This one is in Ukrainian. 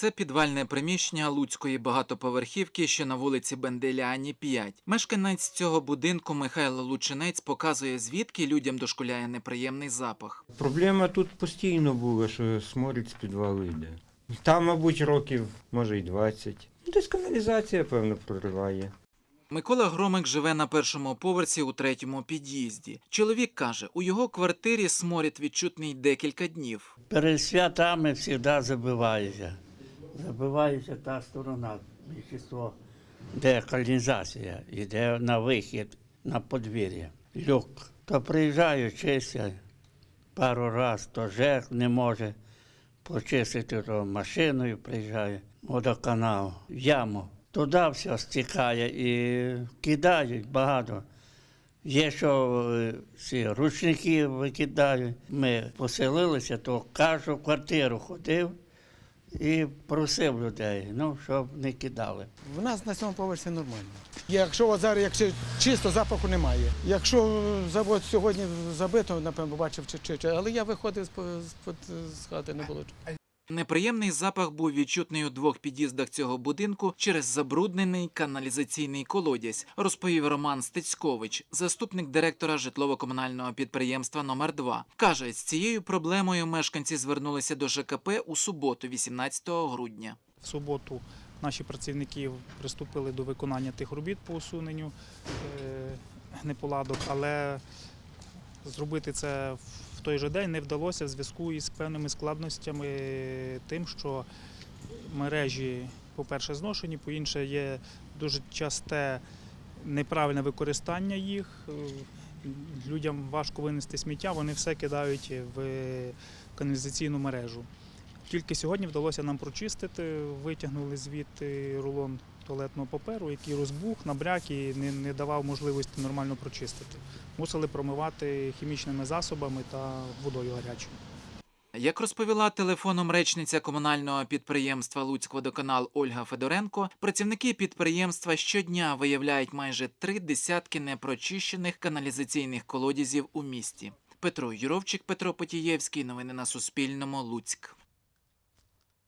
Це підвальне приміщення Луцької багатоповерхівки, що на вулиці Бенделяні 5. Мешканець цього будинку Михайло Лучинець показує, звідки людям дошкуляє неприємний запах. Проблема тут постійно була, що сморід з підвалу йде. Там, мабуть, років, може, й 20. Ну, Десь каналізація, певно, прориває. Микола Громик живе на першому поверсі у третьому під'їзді. Чоловік каже, у його квартирі сморід відчутний декілька днів. Перед святами завжди забивається. Забивається та сторона, більшість, де каналізація, йде на вихід, на подвір'я. Люк. То приїжджаю, чистять пару разів, то жех не може почистити, то машиною приїжджає, водоканал, яму. Туди все стікає і кидають багато. Є, що е, ці ручники викидають. Ми поселилися, то кожну квартиру ходив і просив людей, ну, щоб не кидали. В нас на цьому поверсі нормально. Якщо зараз, якщо чисто запаху немає. Якщо завод сьогодні забито, напевно, бачив чи, чи, чи але я виходив з, з, з хати, не було. Неприємний запах був відчутний у двох під'їздах цього будинку через забруднений каналізаційний колодязь, розповів Роман Стецькович, заступник директора житлово-комунального підприємства номер 2 Каже, з цією проблемою мешканці звернулися до ЖКП у суботу, 18 грудня. В суботу наші працівники приступили до виконання тих робіт по усуненню е, неполадок, але зробити це в той же день не вдалося в зв'язку із певними складностями, тим, що мережі, по-перше, зношені, по-інше, є дуже часте неправильне використання їх. Людям важко винести сміття, вони все кидають в каналізаційну мережу. Тільки сьогодні вдалося нам прочистити, витягнули звідти рулон туалетного паперу, який розбух, набряк і не, не давав можливості нормально прочистити. Мусили промивати хімічними засобами та водою гарячою. Як розповіла телефоном речниця комунального підприємства Луцькводоканал Ольга Федоренко, працівники підприємства щодня виявляють майже три десятки непрочищених каналізаційних колодязів у місті. Петро Юровчик, Петро Потієвський. Новини на Суспільному. Луцьк.